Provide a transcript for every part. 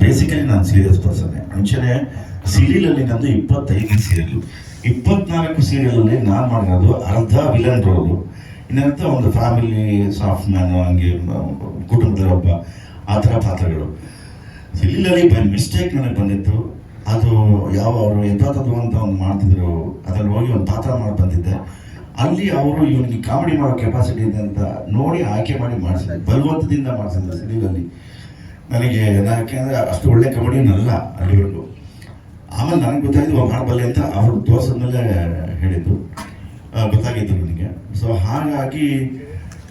Basically ನಾನು serious person ಮುಂಚೆನೆ ಸೀರಿಯಲಲ್ಲಿ ನಂದು ಇಪ್ಪತ್ತೈದು ಸೀರಿಯಲ್ ಇಪ್ಪತ್ನಾಲ್ಕು ಸೀರಿಯಲಲ್ಲಿ ನಾನು ಮಾಡಿರೋದು ಅರ್ಧ ವಿಲನ್ ರೋಲು ಇನ್ನಂತ ಒಂದು ಫ್ಯಾಮಿಲಿ ಸಾಫ್ಟ್ ಮ್ಯಾನ್ ಹಂಗೆ, ಕುಟುಂಬದ ಆ ಥರ ಪಾತ್ರಗಳು. ಸೀರಿಯಲಲ್ಲಿ ಬೈ ಮಿಸ್ಟೇಕ್ ನನಗೆ ಬಂದಿತ್ತು. ಅದು ಯಾವ ಅವರು ಎಂಥದ್ದು ಅಂತ ಒಂದು ಮಾಡ್ತಿದ್ರು. ಅದರಲ್ಲಿ ಹೋಗಿ ಒಂದು ಪಾತ್ರ ಮಾಡಿ ಬಂದಿದ್ದೆ. ಅಲ್ಲಿ ಅವರು ಇವನಿಗೆ ಕಾಮಿಡಿ ಮಾಡೋ ಕೆಪಾಸಿಟಿ ಇದೆ ಅಂತ ನೋಡಿ ಆಯ್ಕೆ ಮಾಡಿ ಮಾಡಿಸಿದ್ರು. ಬಲವಂತದಿಂದ ಮಾಡಿಸಿದ್ರು ಸೀರಿಯಲಲ್ಲಿ ನನಗೆ ಯಾಕೆಂದರೆ ಅಷ್ಟು ಒಳ್ಳೆ ಕಬಡ್ಡಿನಲ್ಲ ಅಲ್ಲಿವರೆಗೂ. ಆಮೇಲೆ ನನಗೆ ಗೊತ್ತಾಯಿತು ಮಾಡಬಲ್ಲೆ ಅಂತ ಅವರು ತೋರಿಸಿದ್ಮೇಲೆ ಹೇಳಿದ್ದು. ಆ, ಗೊತ್ತಾಗಿತ್ತು ನನಗೆ. ಸೊ ಹಾಗಾಗಿ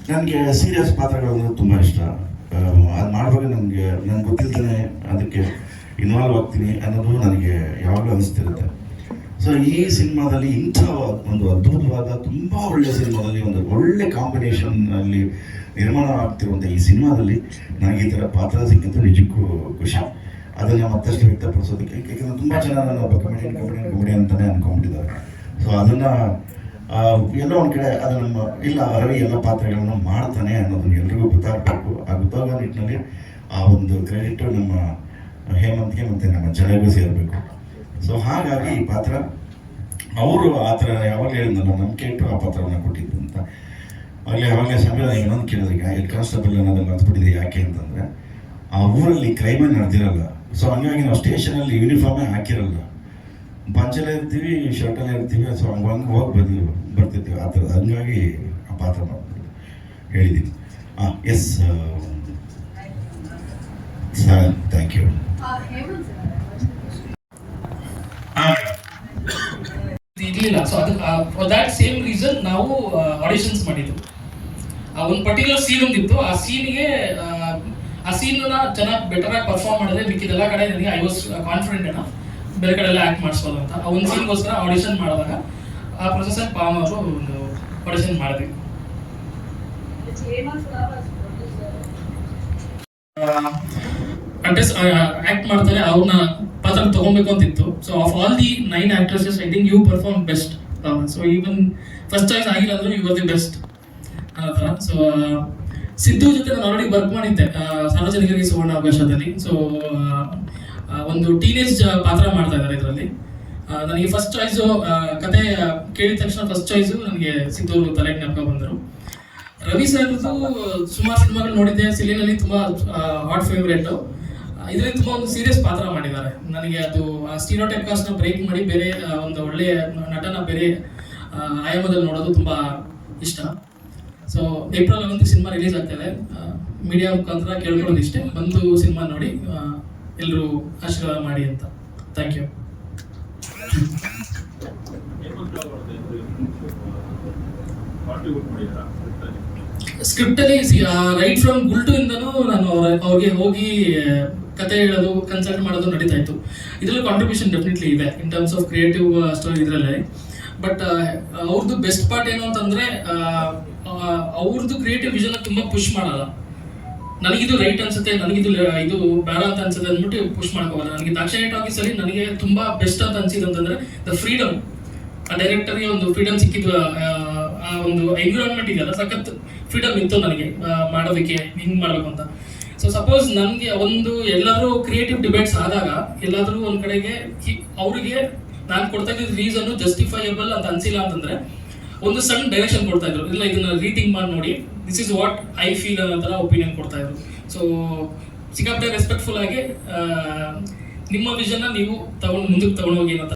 ನನಗೆ ಸೀರಿಯಸ್ ಪಾತ್ರಗಳು ಅಂದರೆ ತುಂಬ ಇಷ್ಟ. ಅದು ಮಾಡುವಾಗ ನನಗೆ ನನಗೆ ಗೊತ್ತಿಲ್ಲದೇ ಅದಕ್ಕೆ ಇನ್ವಾಲ್ವ್ ಆಗ್ತೀನಿ ಅನ್ನೋದು ನನಗೆ ಯಾವಾಗಲೂ ಅನಿಸ್ತಿರುತ್ತೆ. ಸೊ ಈ ಸಿನಿಮಾದಲ್ಲಿ ಇಂಥ ಒಂದು ಅದ್ಭುತವಾದ, ತುಂಬ ಒಳ್ಳೆಯ ಸಿನಿಮಾದಲ್ಲಿ ಒಂದು ಒಳ್ಳೆ ಕಾಂಬಿನೇಷನ್ ಅಲ್ಲಿ ನಿರ್ಮಾಣ ಆಗ್ತಿರುವಂಥ ಈ ಸಿನಿಮಾದಲ್ಲಿ ನನಗೆ ಈ ಥರ ಪಾತ್ರ ಸಿಕ್ಕಂತ ನಿಜಕ್ಕೂ ಖುಷಿ. ಅದನ್ನು ಮತ್ತಷ್ಟು ವ್ಯಕ್ತಪಡಿಸೋದಕ್ಕೆ ಯಾಕಂದರೆ ತುಂಬ ಜನ ನಾನು ಒಬ್ಬ ಕಮಿಡಿಯನ್ ಕಮಿಡಿಯನ್ ಕಮಿಡಿಯನ್ ಅಂತಲೇ ಅಂದ್ಕೊಂಡ್ಬಿಟ್ಟಿದ್ದಾರೆ ಸೊ ಅದನ್ನು ಎಲ್ಲೋ ಒಂದು ಕಡೆ ಅದು ನಮ್ಮ, ಇಲ್ಲ, ರವಿ ಎಲ್ಲ ಪಾತ್ರಗಳನ್ನು ಮಾಡ್ತಾನೆ ಅನ್ನೋದನ್ನ ಎಲ್ರಿಗೂ ಗೊತ್ತಾಗಬೇಕು. ಆ ಗೊತ್ತಾಗೋ ನಿಟ್ಟಿನಲ್ಲಿ ಆ ಒಂದು ಕ್ರೆಡಿಟ್ ನಮ್ಮ ಹೇಮಂತ್ಗೆ ಮತ್ತು ನಮ್ಮ ಜನಗೂ ಸೇರಬೇಕು. ಸೊ ಹಾಗಾಗಿ ಈ ಪಾತ್ರ ಅವರು ಆ ಥರ ಯಾವಾಗ ಹೇಳಿದ್ನಲ್ಲ ನಂಬಿಕೆ ಇಟ್ಟು ಆ ಪಾತ್ರವನ್ನು ಕೊಟ್ಟಿದ್ದು ಅಂತ. ಆಗಲೇ ಯಾವಾಗಲೇ ಸಮಯ ಇನ್ನೊಂದು ಕೇಳಿದ್ರೆ ಈಗ ಹೆಡ್ ಕಾನ್ಸ್ಟೇಬಲ್ ಅನ್ನೋದನ್ನು ಅಂದ್ಬಿಟ್ಟಿದೆ ಯಾಕೆ? ಅಂತಂದರೆ ಆ ಊರಲ್ಲಿ ಕ್ರೈಮೇ ನಡೆದಿರಲ್ಲ. ಸೊ ಹಂಗಾಗಿ ನಾವು ಸ್ಟೇಷನಲ್ಲಿ ಯೂನಿಫಾರ್ಮೇ ಹಾಕಿರಲ್ಲ. ಪಂಚಲ್ಲೇ ಇರ್ತೀವಿ ಶರ್ಟಲ್ಲೇ ಇರ್ತೀವಿ ಸೊ ಹಂಗೆ ಹಂಗೆ ಹೋಗಿ ಬಂದಿ ಬರ್ತಿರ್ತೀವಿ ಆ ಥರ. ಹಂಗಾಗಿ ಆ ಪಾತ್ರ ಹೇಳಿದ್ದೀನಿ. ಹಾಂ ಎಸ್ ಸರ್ ಥ್ಯಾಂಕ್ ಯು ಇರ್ಲಿಲ್ಲ ಸೊ ಅದಕ್ಕೆ ಫಾರ್ ದ್ಯಾಟ್ ಸೇಮ್ ರೀಸನ್ ನಾವು ಆಡಿಷನ್ಸ್ ಮಾಡಿದ್ದು ಆ, ಒಂದು ಪರ್ಟಿಕ್ಯುಲರ್ ಸೀನ್ ಒಂದಿತ್ತು. ಆ ಸೀನ್ಗೆ ಆ ಸೀನ್ ಚೆನ್ನಾಗಿ ಬೆಟರ್ ಆಗಿ ಪರ್ಫಾರ್ಮ್ ಮಾಡಿದ್ರೆ ಮಿಕ್ಕಿದೆಲ್ಲ ಕಡೆ ನನಗೆ ಐ ವಾಸ್ ಕಾನ್ಫಿಡೆಂಟ್ ಏನೋ ಬೇರೆ ಕಡೆ ಎಲ್ಲ ಆಕ್ಟ್ ಮಾಡಿಸ್ಬೋದು ಅಂತ. ಆ ಒಂದು ಸೀನ್ಗೋಸ್ಕರ ಆಡಿಷನ್ ಮಾಡಿದಾಗ ಆ ಪ್ರೊಸೆಸ್ ಪಾಮ್ ಅವರು ಒಂದು ಆಡಿಷನ್ ಮಾಡಿದ್ವಿ ಕಂಟೆಸ್ಟ್ ಆಕ್ಟ್ ಮಾಡ್ತಾರೆ ಅವ್ರನ್ನ ತಗೊಬೇಕು ಅಂತಿತ್ತು so of all the nine actresses I think you perform best so even first choice ಆಗಿಲ್ಲ ಅಂದ್ರೂ ಯು ಆರ್ ದಿ ಬೆಸ್ಟ್ ಆ ಥರ ಸೊ ಸಿದ್ದು ಜೊತೆ ನಾನು ಆಲ್ರೆಡಿ ವರ್ಕ್ ಮಾಡಿದ್ದೆ. ಸಾರ್ವಜನಿಕರಿಗೆ ಸುವರ್ಣ ಅವಕಾಶದಲ್ಲಿ. ಸೊ ಒಂದು ಟೀನೇಜ್ ಪಾತ್ರ ಮಾಡ್ತಾ ಇದ್ದಾರೆ ಇದರಲ್ಲಿ. ನನಗೆ ಫಸ್ಟ್ ಚಾಯ್ಸು ಕತೆ ಕೇಳಿದ ತಕ್ಷಣ ಫಸ್ಟ್ ಚಾಯ್ಸು ನನಗೆ ಸಿದ್ದು ತಲೆ ಜ್ಞಾಪಕ ಬಂದರು. ರವಿ ಸರ್ದು ಸುಮಾರು ಸಿನಿಮಾಗಳು ನೋಡಿದ್ದೆ. ಸಿಲಿನಲ್ಲಿ ತುಂಬ ಹಾಟ್ ಫೇವ್ರೇಟ್ ಇದರಲ್ಲಿ ತುಂಬ ಒಂದು ಸೀರಿಯಸ್ ಪಾತ್ರ ಮಾಡಿದ್ದಾರೆ. ನನಗೆ ಅದು ಸ್ಟೀರಿಯೋಟೈಪ್ ಕಾಸ್ಟ್ನ ಬ್ರೇಕ್ ಮಾಡಿ ಬೇರೆ ಒಂದು ಒಳ್ಳೆಯ ನಟನ ಬೇರೆ ಆ, ಆಯಾಮದಲ್ಲಿ ನೋಡೋದು ತುಂಬ ಇಷ್ಟ. ಸೊ ಏಪ್ರಿಲ್ ಒಂದು ಸಿನಿಮಾ ರಿಲೀಸ್ ಆಗ್ತದೆ. ಮೀಡಿಯಾ ಮುಖಾಂತರ ಕೇಳ್ಕೊಳ್ಳೋದು ಇಷ್ಟೇ. ಬಂದು ಸಿನಿಮಾ ನೋಡಿ ಎಲ್ಲರೂ ಆಶೀರ್ವಾದ ಮಾಡಿ ಅಂತ. ಥ್ಯಾಂಕ್ ಯು ಸ್ಕ್ರಿಪ್ಟಲ್ಲಿ ರೈಟ್ ಫ್ರಮ್ ಗುಲ್ಟು ಇಂದನೂ ನಾನು ಅವ್ರ- ಅವ್ರಿಗೆ ಹೋಗಿ ಆ, ಕತೆ ಹೇಳೋದು ಕನ್ಸಲ್ಟ್ ಮಾಡೋದು ನಡೀತಾ ಇತ್ತು. ಇದರಲ್ಲಿ ಕಾಂಟ್ರಿಬ್ಯೂಷನ್ ಡೆಫಿನೆಟ್ಲಿ ಇದೆ in terms of creative story ಇದರಲ್ಲಿ. ಬಟ್ ಅವ್ರದ್ದು ಬೆಸ್ಟ್ ಪಾರ್ಟ್ ಏನು ಅಂತಂದ್ರೆ ಅವ್ರದ್ದು ಕ್ರಿಯೇಟಿವ್ ವಿಷನ್ ತುಂಬ ಪುಷ್ ಮಾಡಲ್ಲ. ನನಗಿದು ರೈಟ್ ಅನ್ಸುತ್ತೆ, ನನಗಿದು ಇದು ಬೇಡ ಅಂತ ಅನ್ಸುತ್ತೆ ಅಂದ್ಬಿಟ್ಟು ಪುಷ್ ಮಾಡ್ಕೋಲ್ಲ ನನಗೆ ಟಾಕೀಸ್ ಅಲ್ಲಿ ನನಗೆ ತುಂಬಾ ಬೆಸ್ಟ್ ಅಂತ ಅನ್ಸಿದ್ದು ಅಂತಂದ್ರೆ ದ ಫ್ರೀಡಮ್ ಆ ಡೈರೆಕ್ಟರ್ಗೆ ಒಂದು ಫ್ರೀಡಮ್ ಸಿಕ್ಕಿದ್ದು, ಆ ಒಂದು ಎನ್ವಿರಾನ್ಮೆಂಟ್ ಇದೆಯಲ್ಲ ಸಖತ್ ಫ್ರೀಡಮ್ ಇತ್ತು ನನಗೆ ಮಾಡೋದಕ್ಕೆ, ಹಿಂಗ್ ಮಾಡಬೇಕು ಅಂತ. ಸೊ ಸಪೋಸ್ ನನಗೆ ಒಂದು ಎಲ್ಲರೂ ಕ್ರಿಯೇಟಿವ್ ಡಿಬೇಟ್ಸ್ ಆದಾಗ ಎಲ್ಲಾದರೂ ಒಂದು ಕಡೆಗೆ ಅವರಿಗೆ ನಾನು ಕೊಡ್ತಾ ಇದ್ದ ರೀಸನ್ ಜಸ್ಟಿಫೈಯಬಲ್ ಅಂತ ಅನ್ಸಿಲ್ಲ ಅಂತಂದ್ರೆ ಒಂದು ಸಣ್ಣ ಡೈರೆಕ್ಷನ್ ಕೊಡ್ತಾ ಇದ್ರು ಇಲ್ಲ, ಇದನ್ನ ರೀತಿಂಗ್ ಮಾಡಿ ನೋಡಿ. This is what I feel ಅನ್ನೋ ಥರ ಒಪಿನಿಯನ್ ಕೊಡ್ತಾ ಇದ್ರು ಸೊ ಸಿಕ್ಕಾಪಟ್ಟೆ ರೆಸ್ಪೆಕ್ಟ್ಫುಲ್ ಆಗಿ ನಿಮ್ಮ ವಿಷನ್ನ ನೀವು ತಗೊಂಡು ಮುಂದಕ್ಕೆ ತಗೊಂಡೋಗಿ ಥರ